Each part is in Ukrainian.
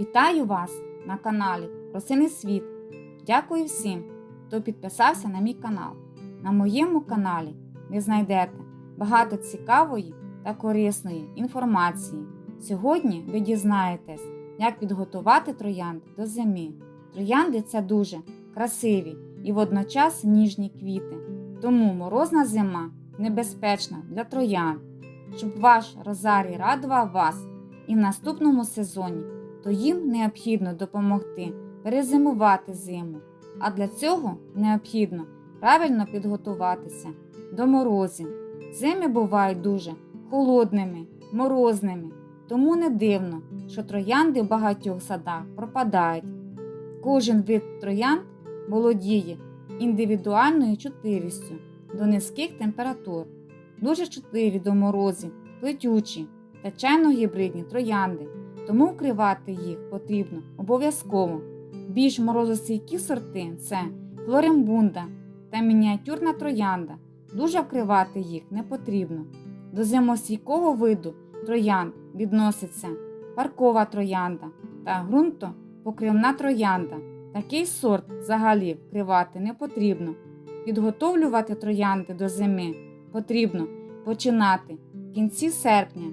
Вітаю вас на каналі Росиний Світ. Дякую всім, хто підписався на мій канал. На моєму каналі ви знайдете багато цікавої та корисної інформації. Сьогодні ви дізнаєтесь, як підготувати троянд до зими. Троянди це дуже красиві і водночас ніжні квіти. Тому морозна зима небезпечна для троянд. Щоб ваш розарій радував вас і в наступному сезоні, то їм необхідно допомогти перезимувати зиму. А для цього необхідно правильно підготуватися до морозів. Зими бувають дуже холодними, морозними, тому не дивно, що троянди в багатьох садах пропадають. Кожен вид троянд володіє індивідуальною чутливістю до низьких температур, дуже чутливі до морозів, плетючі та чайно-гібридні троянди, тому вкривати їх потрібно обов'язково. Більш морозостійкі сорти це флорембунда та мініатюрна троянда. Дуже вкривати їх не потрібно. До зимостійкого виду троянд відноситься паркова троянда та ґрунтопокривна троянда. Такий сорт взагалі вкривати не потрібно. Підготовлювати троянди до зими потрібно починати в кінці серпня.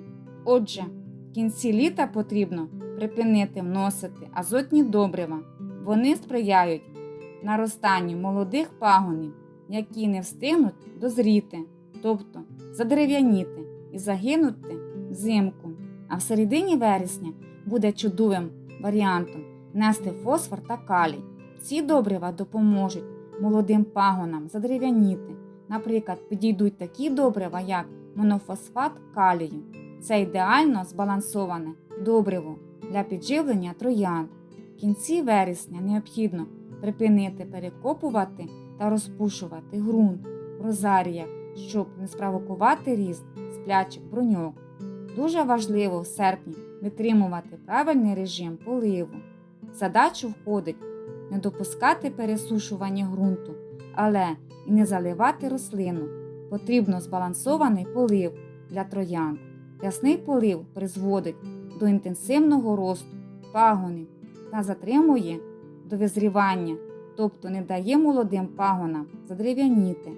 Отже, в кінці літа потрібно припинити вносити азотні добрива. Вони сприяють наростанню молодих пагонів, які не встигнуть дозріти, тобто задерев'яніти і загинути взимку. А в середині вересня буде чудовим варіантом нести фосфор та калій. Ці добрива допоможуть молодим пагонам задерев'яніти. Наприклад, підійдуть такі добрива, як монофосфат калію. Це ідеально збалансоване добриво для підживлення троянд. В кінці вересня необхідно припинити перекопувати та розпушувати ґрунт в розаріях, щоб не спровокувати ріст сплячих бруньок. Дуже важливо в серпні витримувати правильний режим поливу. В задачу входить не допускати пересушування ґрунту, але і не заливати рослину. Потрібно збалансований полив для троянд. Рясний полив призводить до інтенсивного росту пагонів та затримує до визрівання, тобто не дає молодим пагонам задерев'яніти.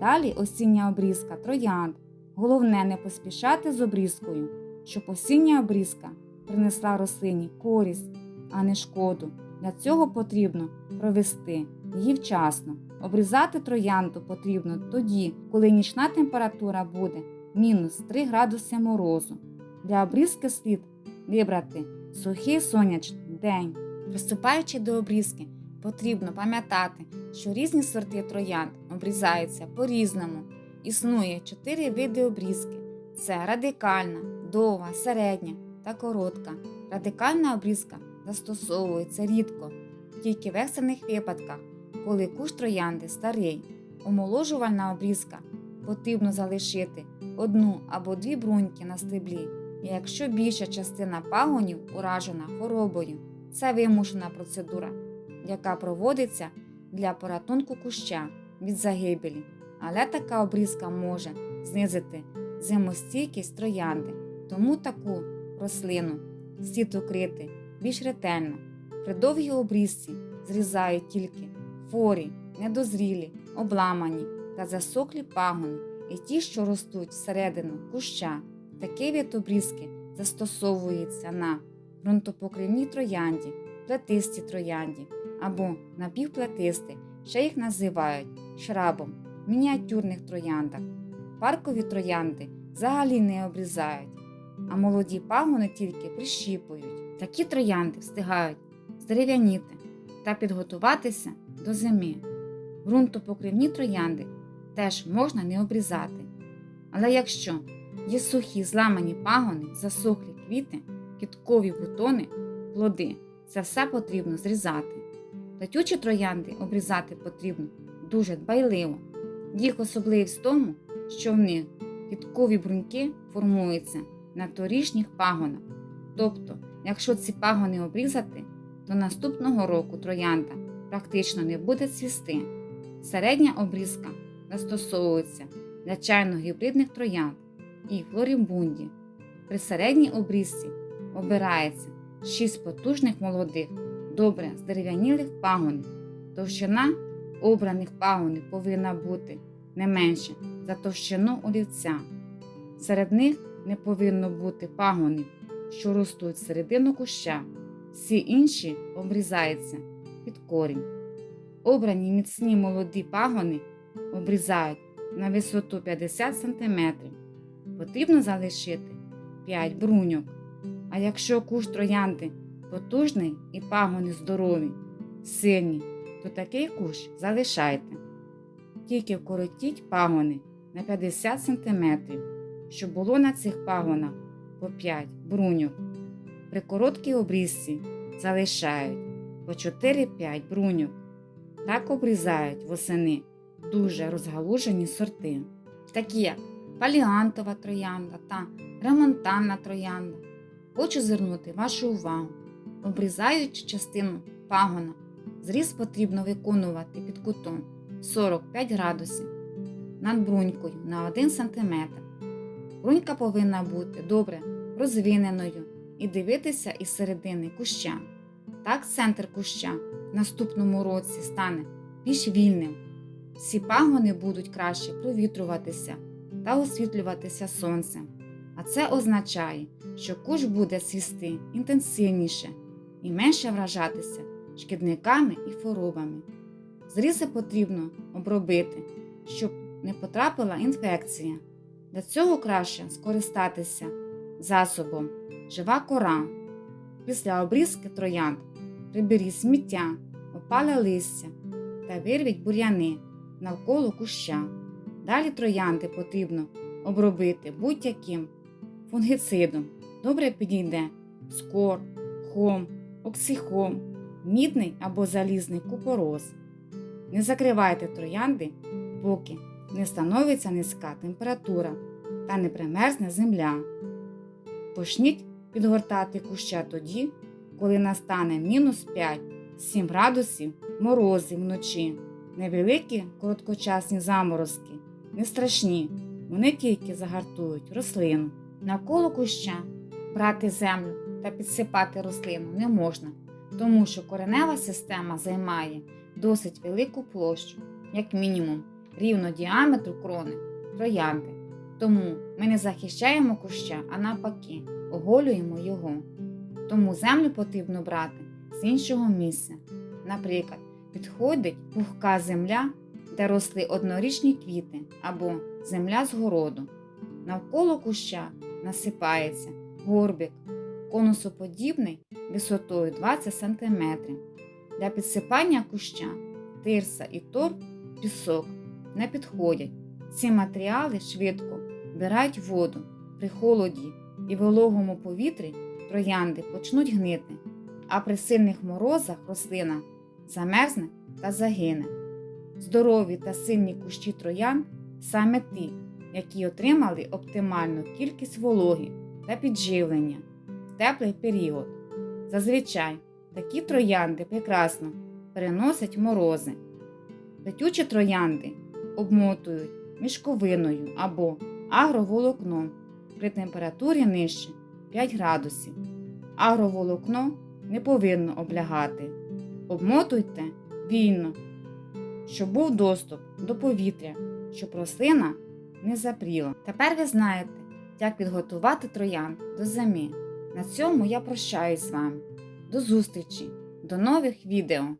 Далі осіння обрізка троянд. Головне не поспішати з обрізкою, щоб осіння обрізка принесла рослині користь, а не шкоду. Для цього потрібно провести її вчасно. Обрізати троянду потрібно тоді, коли нічна температура буде мінус 3 градуси морозу. Для обрізки слід вибрати сухий сонячний день. Приступаючи до обрізки, потрібно пам'ятати, що різні сорти троянд обрізаються по-різному. Існує чотири види обрізки: це радикальна, довга, середня та коротка. Радикальна обрізка застосовується рідко, тільки в екстрених випадках, коли куш троянди старий. Омоложувальна обрізка потрібно залишити одну або дві бруньки на стеблі, і якщо більша частина пагонів уражена хворобою, це вимушена процедура, яка проводиться для порятунку куща від загибелі, але така обрізка може знизити зимостійкість троянди, тому таку рослину слід укрити більш ретельно. При довгій обрізці зрізають тільки хворі, недозрілі, обламані та засохлі пагони і ті, що ростуть всередину куща. Такий вид обрізки застосовується на ґрунтопокривній троянді, плетисті троянді або напівплетисті, ще їх називають шрабом, мініатюрних трояндах. Паркові троянди взагалі не обрізають, а молоді пагони тільки прищіпують. Такі троянди встигають здерев'яніти та підготуватися до зими. Ґрунтопокривні троянди теж можна не обрізати. Але якщо є сухі зламані пагони, засохлі квіти, кіткові бутони, плоди, це все потрібно зрізати. Плетючі троянди обрізати потрібно дуже дбайливо. Їх особливість в тому, що в них кіткові бруньки формуються на торішніх пагонах. Тобто, якщо ці пагони обрізати, то наступного року троянда практично не буде цвісти. Середня обрізка застосовується для чайно-гібридних троянд і флорібунді. При середній обрізці обирається 6 потужних молодих, добре здерев'янілих пагонів. Товщина обраних пагонів повинна бути не менше за товщину олівця. Серед них не повинно бути пагонів, що ростуть середину куща. Всі інші обрізаються під корінь. Обрані міцні молоді пагони обрізають на висоту 50 см. Потрібно залишити 5 бруньок. А якщо кущ троянди потужний і пагони здорові, сильні, то такий кущ залишайте. Тільки вкоротіть пагони на 50 см, щоб було на цих пагонах по 5 бруньок. При короткій обрізці залишають по 4-5 бруньок. Так обрізають восени дуже розгалужені сорти, такі як паліантова троянда та ремонтанна троянда. Хочу звернути вашу увагу. Обрізаючи частину пагона, зріз потрібно виконувати під кутом 45 градусів над брунькою на 1 см. Брунька повинна бути добре розвиненою і дивитися із середини куща. Так центр куща в наступному році стане більш вільним. Всі пагони будуть краще провітрюватися та освітлюватися сонцем. А це означає, що кущ буде цвісти інтенсивніше і менше вражатися шкідниками і хворобами. Зрізи потрібно обробити, щоб не потрапила інфекція. Для цього краще скористатися засобом жива кора. Після обрізки троянд приберіть сміття, опале листя та вирвіть бур'яни навколо куща. Далі троянди потрібно обробити будь-яким фунгицидом. Добре підійде скор, хом, оксихом, мідний або залізний купороз. Не закривайте троянди, поки не становиться низька температура та не примерзне земля. Почніть підгортати куща тоді, коли настане мінус 5-7 градусів морозів вночі. Невеликі короткочасні заморозки, не страшні, вони тільки загартують рослину. Навколо куща брати землю та підсипати рослину не можна, тому що коренева система займає досить велику площу, як мінімум, рівно діаметру крони троянди. Тому ми не захищаємо куща, а навпаки, оголюємо його. Тому землю потрібно брати з іншого місця. Наприклад, підходить пухка земля, де росли однорічні квіти або земля з городу. Навколо куща насипається горбик, конусоподібний висотою 20 см. Для підсипання куща тирса і тор, пісок не підходять. Ці матеріали швидко вбирають воду при холоді і вологому повітрі троянди почнуть гнити, а при сильних морозах рослина замерзне та загине. Здорові та сильні кущі троян саме ті, які отримали оптимальну кількість вологи та підживлення в теплий період. Зазвичай такі троянди прекрасно переносять морози. Летючі троянди обмотують мішковиною або агроволокном при температурі нижче 5 градусів. Агроволокно не повинно облягати. Обмотуйте вільно, щоб був доступ до повітря, щоб рослина не запріла. Тепер ви знаєте, як підготувати троян до зими. На цьому я прощаюсь з вами. До зустрічі, до нових відео!